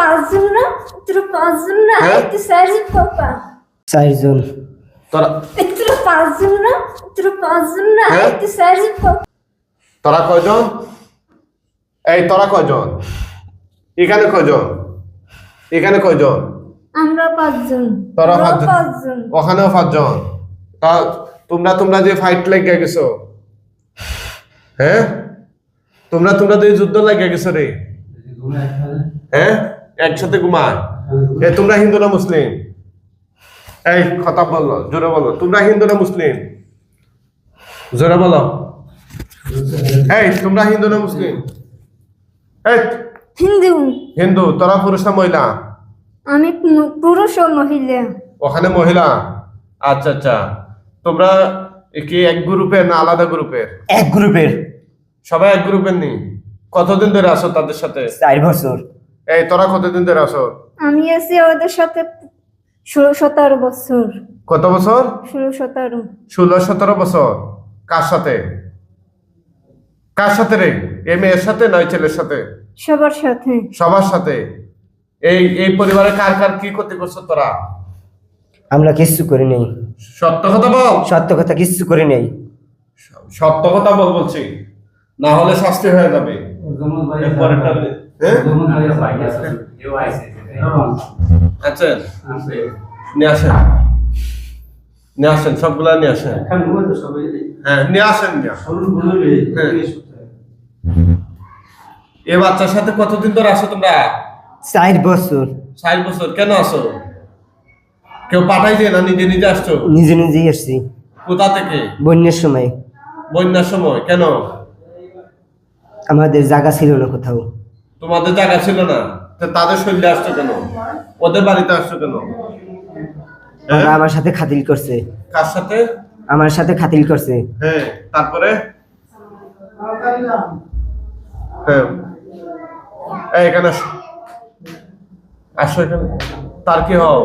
পাঁচজন না তোরা পাঁচজন না হ্যাঁ? একটু চারজন পাপা। চারজন। তোরা একটু পাঁচজন না তোরা পাঁচজন না হ্যাঁ? একটু চারজন পাপা। তোরা কয়জন? এই তোরা কয়জন? এখানে কয়জন? এখানে কয়জন? আমরা পাঁচজন। তোরা পাঁচজন। পাঁচজন। ওখানেও পাঁচজন। তা তোমরা তোমরা যে ফাইট লেগে গেছো। হ্যাঁ? তোমরা তোমরা তো যুদ্ধ লেগে গেছো রে। হ্যাঁ? একসাথে ঘুমায়। এ তোমরা হিন্দু না মুসলিম? এই কথা বলো জোরে বলো। তোমরা হিন্দু না মুসলিম? জোরে বলো। এই তোমরা হিন্দু না মুসলিম? এই হিন্দু। হিন্দু তোরা পুরুষ না মহিলা? আমি পুরুষ ও মহিলা। ওখানে মহিলা? আচ্ছা আচ্ছা। তোমরা কি এক গ্রুপের না আলাদা গ্রুপের? এক গ্রুপের। সবাই এক গ্রুপের নি কতদিন ধরে আসো তাদের সাথে? চার বছর। এই তোরা কতদিন ধরে আসো আমি আছি ওদের সাথে ষোলো সতেরো বছর। কত বছর? ষোলো সতেরো। ষোলো সতেরো বছর। কার সাথে? কার সাথে রে? এই মেয়ের সাথে নয় ছেলের সাথে? সবার সাথে। সবার সাথে। এই এই পরিবারে কার কার কি ক্ষতি করছ তোরা? আমরা কিচ্ছু করি নেই। সত্য কথা বল। সত্য কথা কিচ্ছু করি নেই। সত্য কথা বল বলছি। না হলে শাস্তি হয়ে যাবে। এরপরেরটা হ্যাঁ আচ্ছা নিয়ে আসেন। নিয়ে আসেন সবগুলা নিয়ে আসেন। হ্যাঁ নিয়ে আসেন এ বাচ্চার সাথে কতদিন ধরে আসো তোমরা? চার বছর। ষাট বছর কেন আসো? কেউ পাঠাই দিয়ে না? নিজে নিজে আসছো? নিজে নিজেই আসছি। কোথা থেকে? বন্যার সময়। বন্যার সময় কেন? আমাদের জায়গা ছিল না কোথাও। তোমাদের জায়গা ছিল না। তাদের শরীরে আসছো কেন? ওদের বাড়িতে আসছো কেন? হ্যাঁ? ওরা আমার সাথে খাতিল করছে। কার সাথে? আমার সাথে খাতিল করছে। হ্যাঁ তারপরে? হ্যাঁ। এখানে আসো। আসো এখানে। তার কি হও?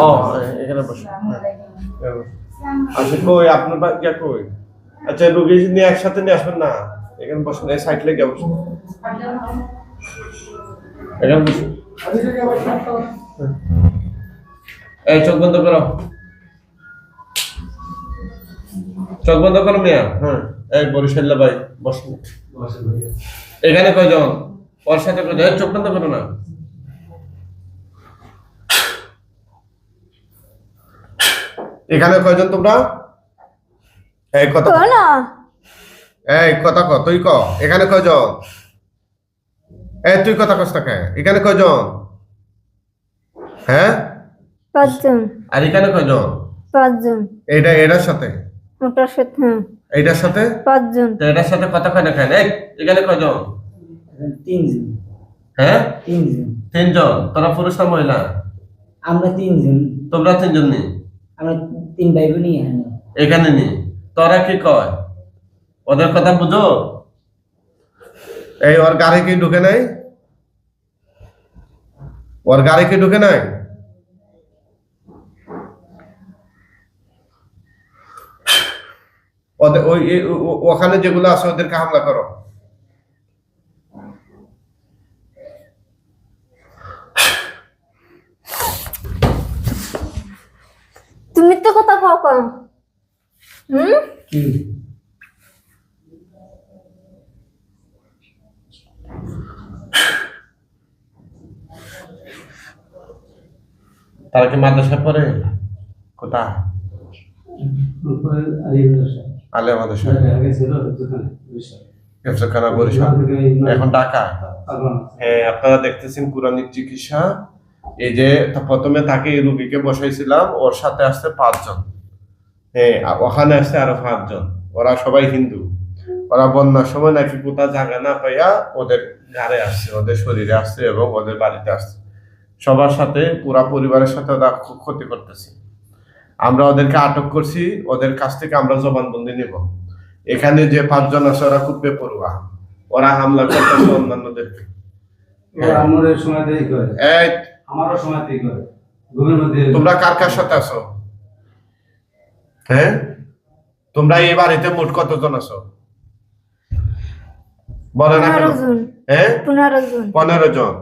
ও এখানে বসো। হ্যাঁ, আচ্ছা কই? আপনার কই? আচ্ছা রুগী নিয়ে একসাথে নিয়ে আসবেন না? এখানে বসুন এই সাইড লেগে বসুন এই চোখ বন্ধ করো। চোখ বন্ধ করো মিয়া। হ্যাঁ। এই বরিশাল্লা ভাই এখানে কয়জন? ওর সাথে কয়জন? চোখ বন্ধ করো না। এখানে কয়জন তোমরা? এই কথা এই কথা ক তুই ক এখানে কয়জন? এই তুই কথা কস তাকে এখানে কয়জন? হ্যাঁ? পাঁচজন। আর এখানে কয়জন? পাঁচজন। এইটা এটার সাথে? ওটার সাথে হ্যাঁ, এইটার সাথে? পাঁচজন। তো এটার সাথে কথা কয় না কেন? এখানে কয়জন? তিনজন। হ্যাঁ? তিনজন। তিনজন। তোরা পুরুষ না মহিলা? আমরা তিনজন। তোমরা তিনজন নি? আমরা তিন ভাই বোনই এখানে। এখানে নি। তোরা কি কয়? ওদের কথা বুঝো? এই ওর গাড়ি কি ঢুকে নাই? ওর গাড়ি কি ঢুকে নাই? ওদের ওই ওখানে যেগুলো আছে ওদেরকে হামলা করো। তুমি তো কথা কও কম। হুম? কি? তারা কি মাদ্রাসা পড়ে? কোথা আলে মাদ্রাসা। হেফজখানা বরিশাল। এখন ঢাকা? হ্যাঁ আপনারা দেখতেছেন কোরআনিক চিকিৎসা। এই যে প্রথমে তাকে এই রুগীকে বসাইছিলাম ওর সাথে আসছে পাঁচজন। হ্যাঁ ওখানে আসছে আরও পাঁচজন। ওরা সবাই হিন্দু। ওরা বন্যার সময় নাকি কোথা জায়গা না পাইয়া ওদের ঘাড়ে আসছে ওদের শরীরে আসছে এবং ওদের বাড়িতে আসছে। সবার সাথে পুরা পরিবারের সাথে ওরা খুব ক্ষতি করতেছে। আমরা ওদেরকে আটক করছি ওদের কাছ থেকে আমরা জবানবন্দি নিব। এখানে যে পাঁচজন আছে ওরা খুব বেপরোয়া। ওরা হামলা করতেছে অন্যান্যদেরকে। তোমরা কার কার সাথে আছো? হ্যাঁ? তোমরা এই বাড়িতে মোট কতজন আছো? বলে না কেন। পনেরো জন। হ্যাঁ? পনেরো জন।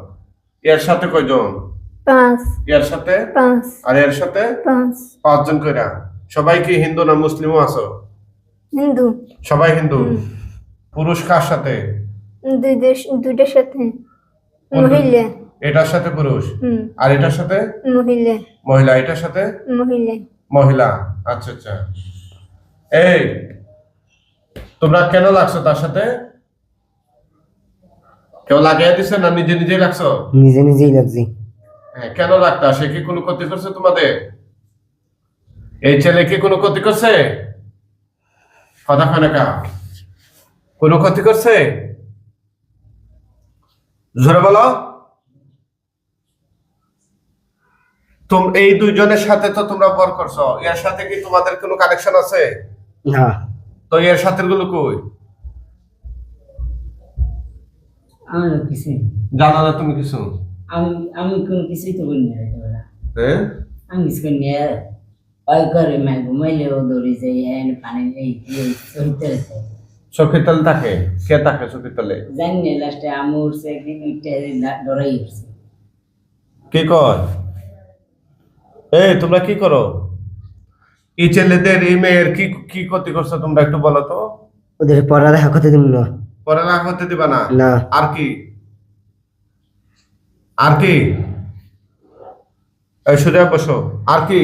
এর সাথে কয়জন? পাঁচ। এর সাথে? পাঁচ। আর এর সাথে? পাঁচ। পাঁচজন কইরা। সবাই কি হিন্দু না মুসলিমও আছো? হিন্দু। সবাই হিন্দু? পুরুষ কার সাথে? দুই দেশ দুইটার সাথে। মহিলা। এটার সাথে পুরুষ? আর এটার সাথে? মহিলা। মহিলা এটার সাথে? মহিলা। মহিলা। আচ্ছা আচ্ছা। এই তোমরা কেন লাগছো তার সাথে? কেউ লাগিয়ে দিছে না নিজে নিজেই লাগছো? নিজে নিজেই লাগছি। কেন রাখতা সে কি কোনো ক্ষতি করছে তোমাদের? এই ছেলে কি কোনো ক্ষতি করছে? কথা কয় কা। কোনো ক্ষতি করছে? জোরে বলো। তোম এই দুইজনের সাথে তো তোমরা বর করছ। এর সাথে কি তোমাদের কোনো কানেকশন আছে? না। তো এর সাথে গুলো কই? কিছু জানো না তুমি কিছু? আমি আমি কোনো কিছুই তো না হ্যাঁ আমি কিছু করি না। ওই করে মা ঘুমাইলে ও দৌড়ি যাই হ্যাঁ পানি চলতে আছে চোখের তলে। থাকে? কে থাকে চোখের তলে? জানি না লাস্টে আমি উঠছে একদিন উঠতে ডরাই উঠছে। কি কর? এই তোমরা কি করো? এই ছেলেদের এই মেয়ের কি কি ক্ষতি করছ তোমরা একটু বলো তো? ওদের পড়ালেখা করতে দিব না। পড়ালেখা করতে দিবা না? না। আর কি? আর কি? সোজা বসো আর কি?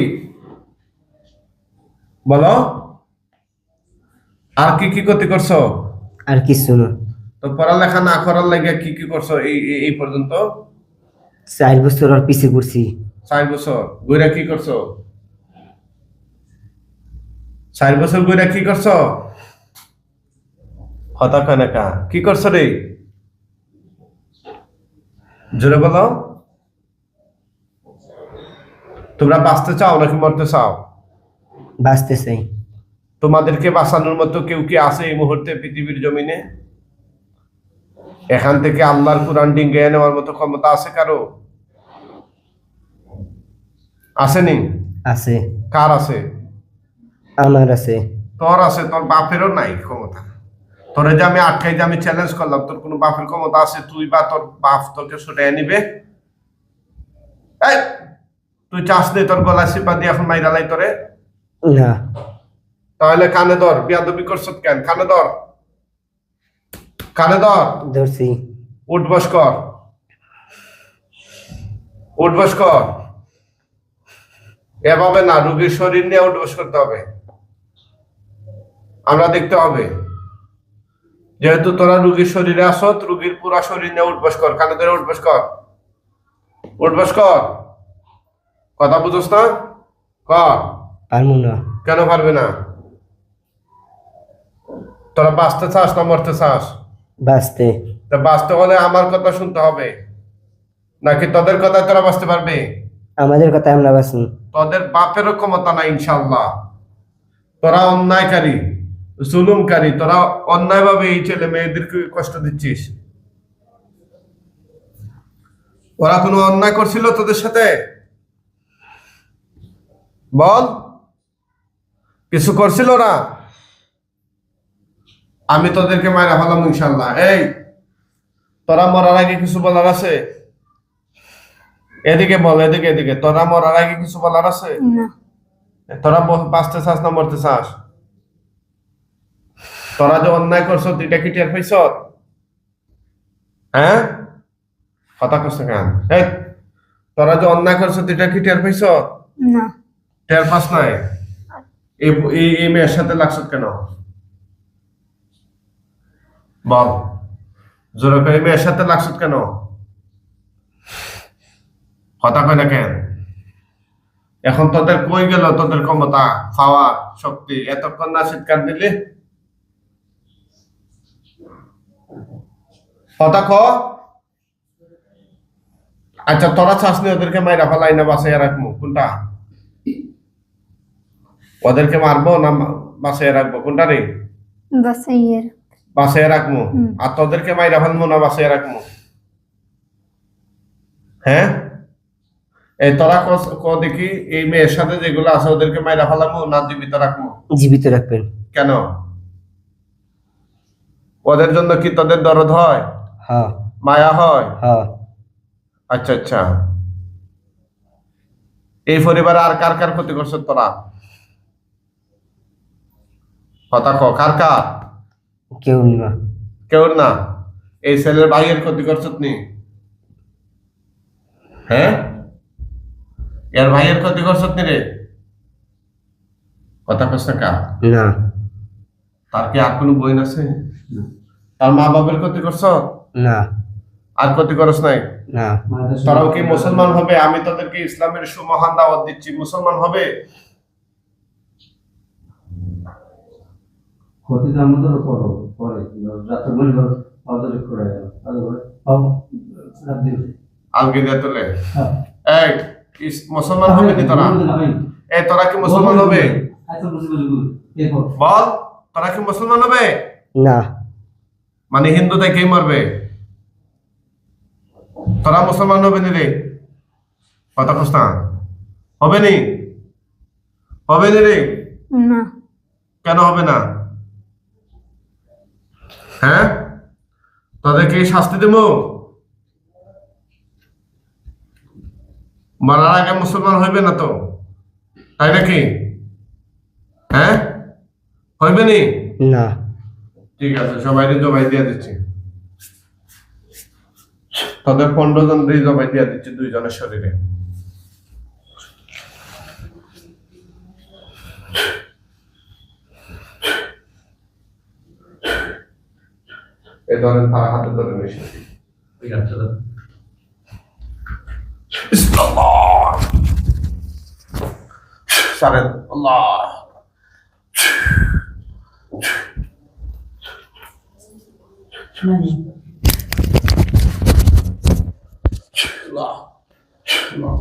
বলো। আর কি কি ক্ষতি করছ? আর কিছু না। তো পড়ালেখা না করার লাগে কি কি করছ এই এই- পর্যন্ত? চার বছর আর পিছিয়ে পড়ছি। চার বছর। গইরা কি করছ? চার বছর গইরা কি করছ? হতা কানাকা কি করছ রে? জোরে বলো। তোমরা বাঁচতে চাও নাকি মরতে চাও? বাঁচতে চাই। তোমাদেরকে বাঁচানোর মতো কেউ কি আছে এই মুহূর্তে পৃথিবীর জমিনে? এখান থেকে আল্লাহর কোরআন ডিঙ্গে নেওয়ার মতো ক্ষমতা আছে কারও? আসেনি আছে। কার আছে? আমার আছে। তোর আছে তোর বাপেরও নাই ক্ষমতা। তোরে যে আমি আটকাই যে আমি চ্যালেঞ্জ করলাম তোর কোনো বাপের ক্ষমতা আছে? তুই বা তোর বাপ তোকে ছুটে নিবে এই তুই চাস নে তোর গলা সিপা দিয়ে এখন মাইরালাই তোরে? না। তাহলে কানে ধর বিয়াদবি করছ কেন? কানে ধর। কানে ধর। ধরছি। উঠবস কর। উঠবস কর। এভাবে না রুগীর শরীর নিয়ে উঠবস করতে হবে। আমরা দেখতে হবে। যেহেতু তোরা রুগীর শরীরে আসত রুগীর পুরা শরীর নিয়ে উঠবস কর। কানে ধরে উঠবস কর। উঠবস কর। কথা বুঝোস না? কর। পারব না। কেন পারবে না? তোরা বাঁচতে চাস না মরতে চাস? বাঁচতে। তা বাঁচতে হলে আমার কথা শুনতে হবে। নাকি তোদের কথা তোরা বাঁচতে পারবে? আমাদের কথা আমরা বাঁচি তোদের বাপেরও ক্ষমতা নাই ইনশাল্লাহ তোরা অন্যায়কারী। জুলুমকারী তোরা অন্যায়ভাবে এই ছেলে মেয়েদেরকে কষ্ট দিচ্ছিস? ওরা কোনো অন্যায় করছিল তোদের সাথে? বল কিছু করছিল না? আমি তোদেরকে মায়েরা হলাম ইনশাল্লাহ এই তোরা মরার আগে কিছু বলার আছে? এদিকে বল এদিকে এদিকে। তোরা মরার আগে কিছু বলার আছে? তোরা বাঁচতে চাস না মরতে চাস? তোরা যে অন্যায় করছ দুইটা কি টের পাইছ? হ্যাঁ? কথা কষ্ট কেন? এই তোরা যে অন্যায় করছ দুইটা কি টের পাইছ? না। টের পাস নাই? এই মেয়ের সাথে লাগছ কেন? বল। জোরে করে এই মেয়ের সাথে লাগছ কেন? কথা কয় না কেন? এখন তোদের কই গেল তোদের ক্ষমতা পাওয়া শক্তি? এতক্ষণ না চিৎকার দিলি? ক? আচ্ছা তোরা ওদেরকে মাইরা ফেলাই না বাসায় রাখব কোনটা? ওদেরকে মারবো না বাসায় রাখব? কোনটা রে? বাসায় রাখব আর তোদেরকে মাইরা ফেলব না বাসায় রাখব হ্যাঁ? এই তোরা ক দেখি এই মেয়ের সাথে যেগুলো আছে ওদেরকে মাইরা ফেলাবো না জীবিত রাখব জীবিত রাখবেন। কেন? ওদের জন্য কি তোদের দরদ হয়? হ্যাঁ। মায়া হয়? হ্যাঁ। আচ্ছা আচ্ছা। এই পরিবারে আর কার কার ক্ষতি করছে তোরা? কথা ক কার কার? কেউ না। কেউ না? এই ছেলের ভাইয়ের ক্ষতি করছত নি? হ্যাঁ? এর ভাইয়ের ক্ষতি করছত নি রে? কথা কষ্ট কা না। তার কি আর কোনো বই আছে? তার মা বাবার ক্ষতি করছ? না। আর ক্ষতি করস নাই? না। তারাও কি মুসলমান হবে? আমি তাদেরকে ইসলামের সুমহান দাওয়াত দিচ্ছি। মুসলমান হবে? ক্ষতি তো আমাদের করো পরে রাতে করে আলগে দিয়ে তোলে। হ্যাঁ। এই মুসলমান হবে নি তোরা? এই তোরা কি মুসলমান হবে? বল তোরা কি মুসলমান হবে? না। মানে হিন্দু তাই কে মারবে? তোরা মুসলমান হবে নি রে। কথা কস না। হবে নি? হবে নি রে? কেন হবে না? হ্যাঁ? তাদেরকে শাস্তি দেব? মারার আগে মুসলমান হইবে না তো? তাই নাকি? হ্যাঁ? হইবে নি? না। ঠিক আছে সবাই জবাই দিয়ে দিচ্ছি। তাদের পনেরো জন জবাই দিয়ে দিচ্ছি দুইজনের শরীরে। এই ধরেন তারা হাতে ধরে মিশে ইসলাল্লাহ। সারেন আল্লাহ। Allah. Allah.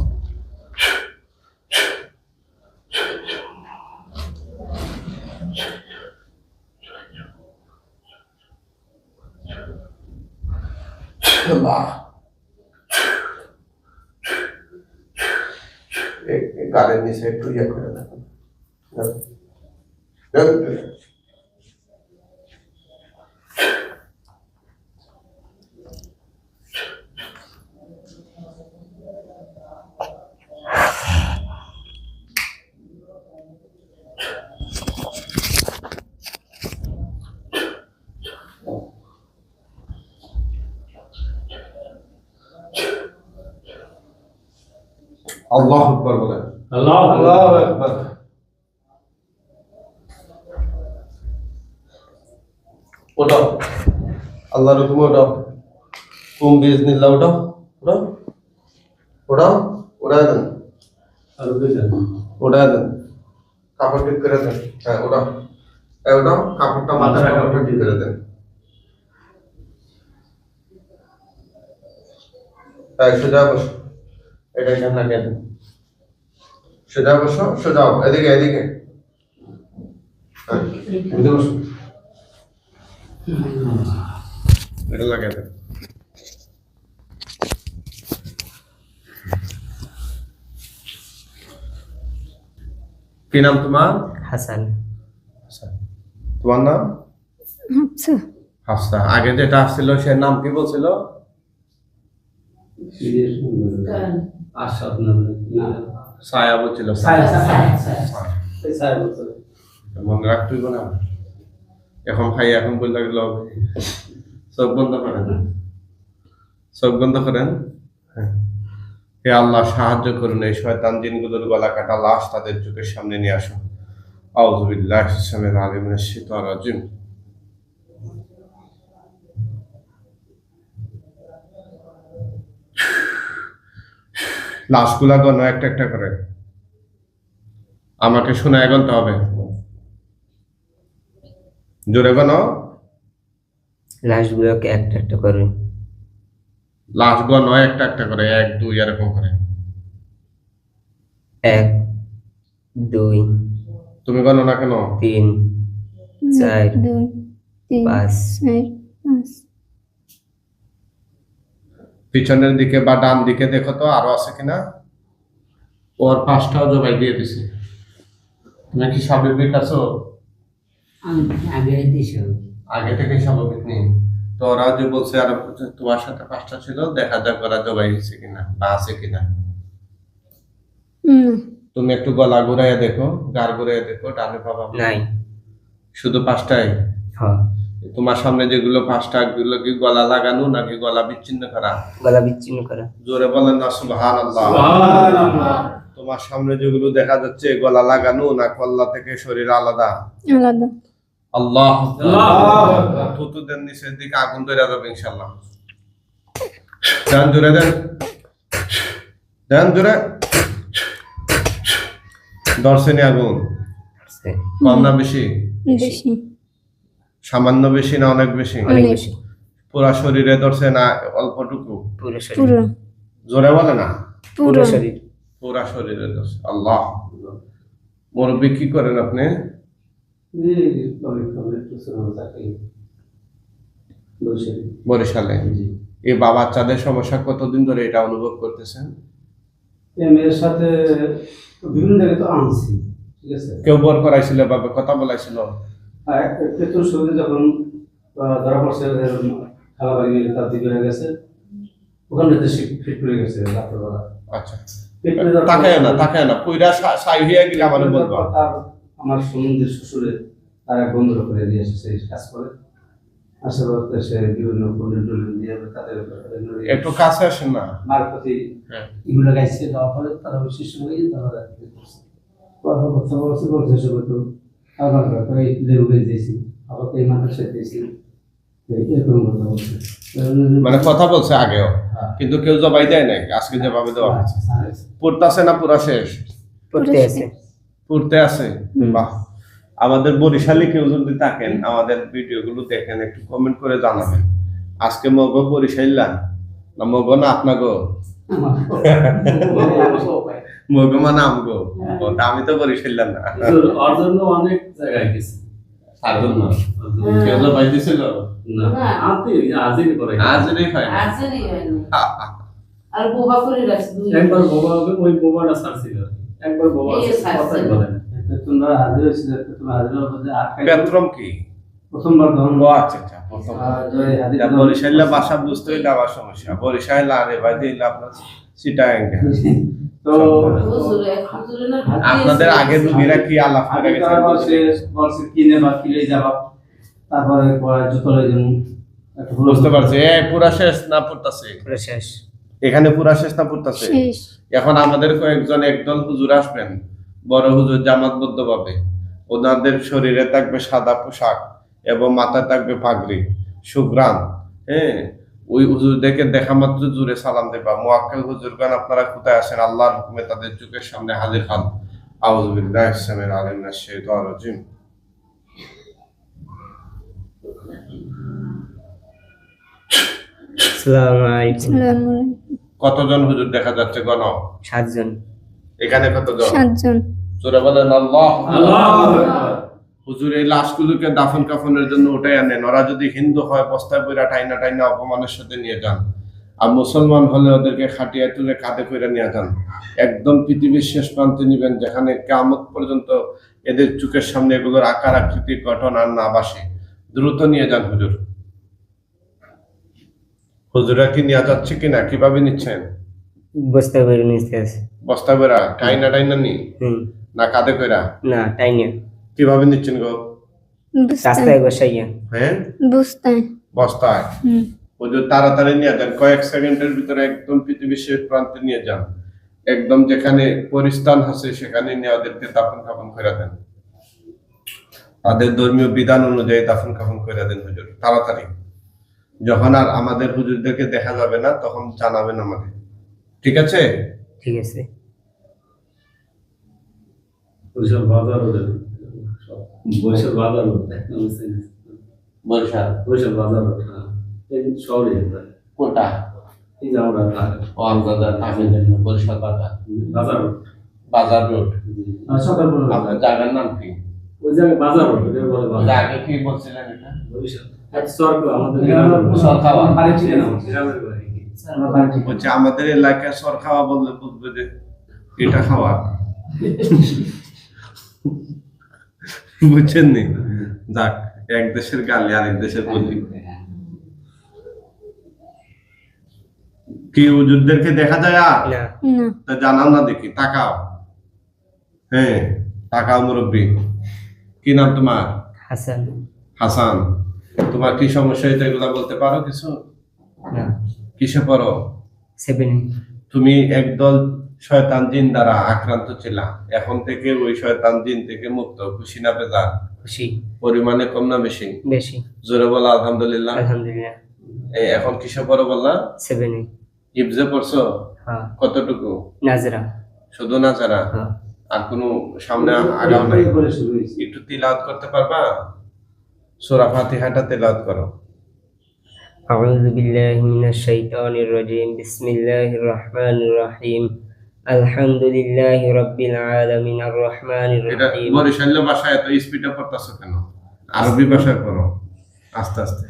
Allah. গাড়ির নিচে একটু ইয়ে করে দেখুন ওটাও আল্লাহর হুকুমে ওটাও কুম বিজনিল্লাহ ওটাও ওটাও ওটাও ওটাই দেন। ওটাই দেন। কাপড় ঠিক করে দেন। হ্যাঁ ওটাও এই ওটাও কাপড়টা মাথায় কাপড়টা ঠিক করে দেন। হ্যাঁ সোজা বসো। এটা এখানে লাগিয়ে দেন সোজা বসো সোজা এদিকে এদিকে। হ্যাঁ এদিকে বসো। এটা লাগিয়ে দেন কি নাম তোমার? হাসান। তোমার নাম? হাফসা। আগে যেটা আসছিল সে নাম কি বলছিল? ছায়া মনে রাখতে না। এখন খাই এখন বই লাগল চোখ বন্ধ করেন। চোখ বন্ধ করেন? হ্যাঁ। হে আল্লাহ, সাহায্য করুন এই শয়তান জিনগুলোর গলা কাটা লাশ তাদের চোখের সামনে নিয়ে আসুন। আউযুবিল্লাহি মিনাশ আলিমিনাশ শাইতানির রাজিম। লাশগুলা গণ একটা একটা করে। আমাকে শুনে এগোতে হবে। জোরে গণ লাশগুলোকে একটা একটা করে। লাশ গণ একটা একটা করে। এক দুই এরকম করে। এক দুই তুমি গণ না কেন? তিন চার দুই পাঁচ। পিছনের দিকে বা ডান দিকে দেখো তো আরও আছে কিনা? ওর পাঁচটাও জবাই দিয়ে দিছে। তুমি কি স্বাভাবিক আছো? আগে দিছি আগে থেকে স্বাভাবিক নেই। তো ওরা যে বলছে আর তোমার সাথে পাঁচটা ছিল দেখা যাক ওরা জবাই হয়েছে কিনা বা আছে কিনা। তুমি একটু গলা ঘুরাইয়া দেখো গার ঘুরাইয়া দেখো ডানে পাবা নাই। শুধু পাঁচটাই? হ্যাঁ। তোমার সামনে যেগুলো পাঁচটা গুলো কি গলা লাগানো নাকি গলা বিচ্ছিন্ন করা? গলা বিচ্ছিন্ন করা। জোরে বলেন না সুবহান তোমার সামনে যেগুলো দেখা যাচ্ছে গলা লাগানো না কল্লা থেকে শরীর আলাদা? আলাদা। আল্লাহ থুতু নিচের দিকে আগুন ধরে যাবে ইনশাল্লাহ দেন জোরে দেন। দেন জোরে। দর্শনী আগুন? কম না বেশি? বেশি। সামান্য বেশি না অনেক বেশি? পুরা শরীরে ধরছে না অল্পটুকু? শরীর। জোরে বলে না? পুরো। পুরো শরীর। পুরা শরীরে ধরছে। আল্লাহ। মুরব্বী কি করেন আপনি? বরিশালে এই বা বাচ্চাদের সমস্যা কতদিন ধরে এটা অনুভব করতেছেন? মেয়ের সাথে বিভিন্ন জায়গায় তো আনছি ঠিক আছে। কেউ বর করাইছিল বা কথা বলাইছিল? আর শুরুতে যখন ধরা পড়ছে খালা বাড়ি গিয়ে তার দিকে হয়ে গেছে ওখানে সে ফিট করে গেছে রাত্রেবেলা। আচ্ছা। তাকায় না তাকায় না পুইরা সাই হইয়া গেলে আমার বলব আমার সম্বন্ধে শ্বশুরে তার এক বন্ধুর করে নিয়ে এসেছে এই কাজ করে। সে বিভিন্ন পণ্ডিত টন্ডিত দিয়ে তাদের একটু কাছে আসেন না। মার হ্যাঁ। এগুলো গাইছে দেওয়ার পরে তারা ওই শিশু হয়ে তারা কথা বলছে বলছে সে বলতো আবার এই লেবু গাছ দিয়েছি আবার এই মাথা দিয়েছি। এরকম কথা বলছে। মানে কথা বলছে আগেও হ্যাঁ। কিন্তু কেউ জবাই দেয় নাই আজকে যেভাবে দেওয়া হয়েছে। আচ্ছা, পড়তাছে না পুরা শেষ? পড়তে আছে পড়তে আছে। বাহ। আমাদের বরিশালে কেউ যদি থাকেন আমাদের ভিডিও গুলো দেখেন একটু কমেন্ট করে জানাবেন। আজকে মগ বরিশাইলা না মগ না আপনাগো? মগ মানে আমগো। আমি তো বরিশাইলাম না। অনেক জায়গায় গেছে। আর বোবা করে রাখছে একবার বোবা হবে ওই বোবাটা ছাড়ছিল। একবার বোবা এই আছে, ছাড়ছে। কথাই বলে তোমরা হাজির হয়েছিল তোমরা হাজির হওয়ার পরে পেত্রম কি? প্রথমবার ও আচ্ছা আচ্ছা ভাষা বুঝতে হইলে আবার সমস্যা। বরিশাইলা আরে ভাই দিলে আপনার সিটাং তো আপনাদের। আগে রুগীরা কি আলাপ করে গেছে বলছে কিনে বা কিনে যাবা তারপরে পরে জুতো বুঝতে পারছি। এ পুরা শেষ না পড়তাছে? পুরো শেষ। এখানে পুরা শেষ না পড়তাছে এখন আমাদের কয়েকজন একদল হুজুর আসবেন বড় হুজুর জামাতবদ্ধ ভাবে ওনাদের শরীরে থাকবে সাদা পোশাক এবং মাথায় থাকবে পাগড়ি সুগ্রাম হ্যাঁ? ওই হুজুরদেরকে দেখা মাত্র জুড়ে সালাম দেবা। মোয়াক্কেল হুজুরগান আপনারা কোথায় আসেন আল্লাহর হুকুমে তাদের চোখের সামনে হাজির খান আউযুবিল্লাহি সামিল আলিম মিনাশ শাইতানির রাজিম। আসসালামু আলাইকুম। কতজন হুজুর দেখা যাচ্ছে গণ? সাতজন। এখানে কতজন? সাতজন। জোরে বলেন আল্লাহ। আল্লাহ হুজুর এই লাশগুলোকে দাফন কাফনের জন্য উঠাই আনেন ওরা যদি হিন্দু হয় বস্তায় বইরা টাইনা টাইনা অপমানের সাথে নিয়ে যান। আর মুসলমান হলে ওদেরকে খাটিয়ে তুলে কাঁধে করে নিয়ে যান। একদম পৃথিবীর শেষ প্রান্তে নিবেন যেখানে কামত পর্যন্ত এদের চোখের সামনে এগুলোর আকার আকৃতি গঠন আর না বাসে দ্রুত নিয়ে যান হুজুর। হুজুরা কি নিয়ে যাচ্ছে কিনা? কীভাবে নিচ্ছেন? বসতে পারি নিতে বস্তা বেড়া টাইনা টাইনা নি? না কাঁধে কইরা? না তাই না কীভাবে নিচ্ছেন গো? রাস্তায় বসাইয়া। হ্যাঁ? বস্তায়। হুম। হুজুর তাড়াতাড়ি নিয়ে যান। কয়েক সেকেন্ডের ভিতরে একদম পৃথিবীর শেষ প্রান্তে নিয়ে যান। একদম যেখানে পরিস্থান আছে সেখানে নিয়ে ওদেরকে দাফন কাফন করে দেন। তাদের ধর্মীয় বিধান অনুযায়ী দাফন কাফন করে দেন হুজুর। তাড়াতাড়ি। যখন আর আমাদের হুজুরদেরকে দেখা যাবে না তখন জানাবেন আমাকে। ঠিক আছে? ঠিক আছে। বৈশাল বাজার বাজার বরিশাল বাজার ওদের হ্যাঁ। শহরে বরিশাল বাজার। বাজার রোড। বাজার রোড। আপনার জায়গার নাম কি? ওই জায়গায় বাজার রোড বাজার। আগে কি বলছিলেন এটা? বরিশাল সর্ক আমাদের এলাকায় সর খাওয়া বললে বুঝবে যে এটা খাওয়া। বুঝছেন নি? যাক এক দেশের গালি আর এক দেশের বলি। কি হুজুরদেরকে দেখা যায় আর? তা জানাও না দেখি তাকাও হ্যাঁ তাকাও মুরব্বী। কি নাম তোমার? হাসান। হাসান। তোমার কি সমস্যা হয়েছে এগুলা বলতে পারো কিছু? কিসে পড়ো? সেভেন তুমি একদল শয়তান জিন দ্বারা আক্রান্ত ছিলা। এখন থেকে ওই শয়তান জিন থেকে মুক্ত খুশি না বেজা খুশি। পরিমাণে কম না বেশি? বেশি। জোরে বলা আলহামদুলিল্লাহ। আলহামদুলিল্লাহ। এই এখন কিসে পড়ো বললা? সেভেনে ইবজে পড়ছো? হ্যাঁ। কতটুকু? নাজরা। শুধু না ছাড়া হ্যাঁ। আর কোনো সামনে আগাও নাই? করে শুরু হয়েছে। একটু তিলাওয়াত করতে পারবা? সূরা ফাতিহাটা তিলাওয়াত করো أعوذ بالله من الشيطان الرجيم بسم الله الرحمن الرحيم الحمد لله رب العالمين الرحمن এটা الرحيم বরিশাল্য ভাষায় এত স্পিডে পড়তেছো কেন আরবি ভাষায় পড়ো আস্তে আস্তে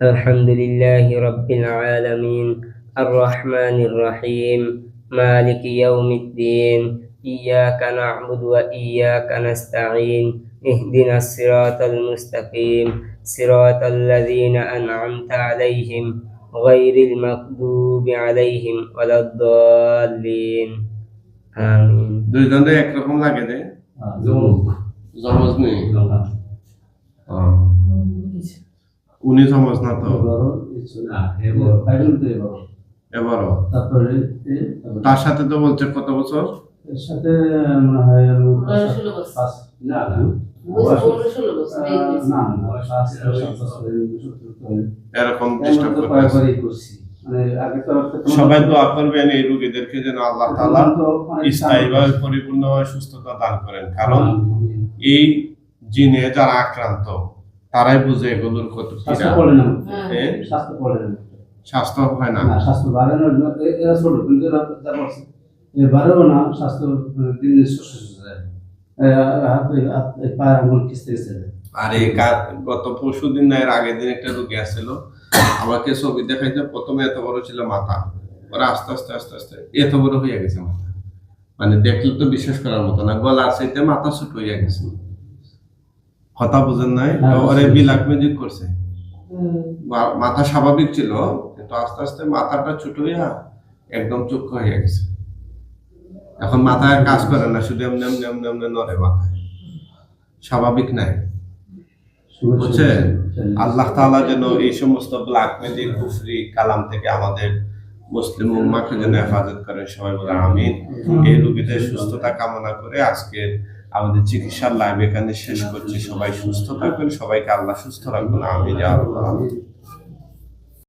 الحمد لله رب العالمين الرحمن الرحيم مالك يوم الدين إياك نعبد وإياك نستعين اهدنا الصراط المستقيم صراط الذين أنعمت عليهم غير المغضوب عليهم ولا الضالين آمين দুইজনে একরকম লাগে যে জমজ নেই ও। উনি জমজ না তো এবারও না, এবার। ফাইনাল তো এবারও এবারও তারপরে এ, তারপরে তার সাথে তো বলছে কত বছর এর সাথে মনে হয় না না এরকম তো হয়। তো মানে তো সবাই দোয়া করবেন এই রোগীদেরকে যেন আল্লাহ তো স্থায়ীভাবে পরিপূর্ণভাবে সুস্থতা দান করেন কারণ এই জিনে যারা আক্রান্ত তারাই বুঝে এগুলোর কত স্বাস্থ্য হ্যাঁ, না স্বাস্থ্য হয় না স্বাস্থ্য এবারেও না দিন যায়। পায়ের আঙুল খিস্তে খিস্তে যায়। আর এই গত পরশু দিন না এর আগের দিন একটা রোগী আসছিল। আমাকে ছবি দেখাইছে প্রথমে এত বড় ছিল মাথা। ওরা আস্তে আস্তে আস্তে আস্তে এত বড় হয়ে গেছে মাথা। মানে দেখলে তো বিশ্বাস করার মতো না গলার সাইতে মাথা ছোট হয়ে গেছে। কথা বুঝেন নাই? হ্যাঁ, ওরে বিলাক ম্যাজিক করছে। মাথা স্বাভাবিক ছিল কিন্তু আস্তে আস্তে মাথাটা ছোট হইয়া একদম চুক্ষ হয়ে গেছে। এখন মাথায় কাজ করে না শুধু এমনি এমনি এমনি এমনি নড়ে মাথায়। স্বাভাবিক নাই। বুঝছে আল্লাহ তাআলা যেন এই সমস্ত ব্ল্যাক ম্যাজিক কুফরি কালাম থেকে আমাদের মুসলিম উম্মাকে যেন হেফাজত করেন সবাই বলে আমিন। এই রোগীদের সুস্থতা কামনা করে আজকে আমাদের চিকিৎসার লাইভ এখানে শেষ করছি। সবাই সুস্থ থাকবেন সবাইকে আল্লাহ সুস্থ রাখবেন। আমি যা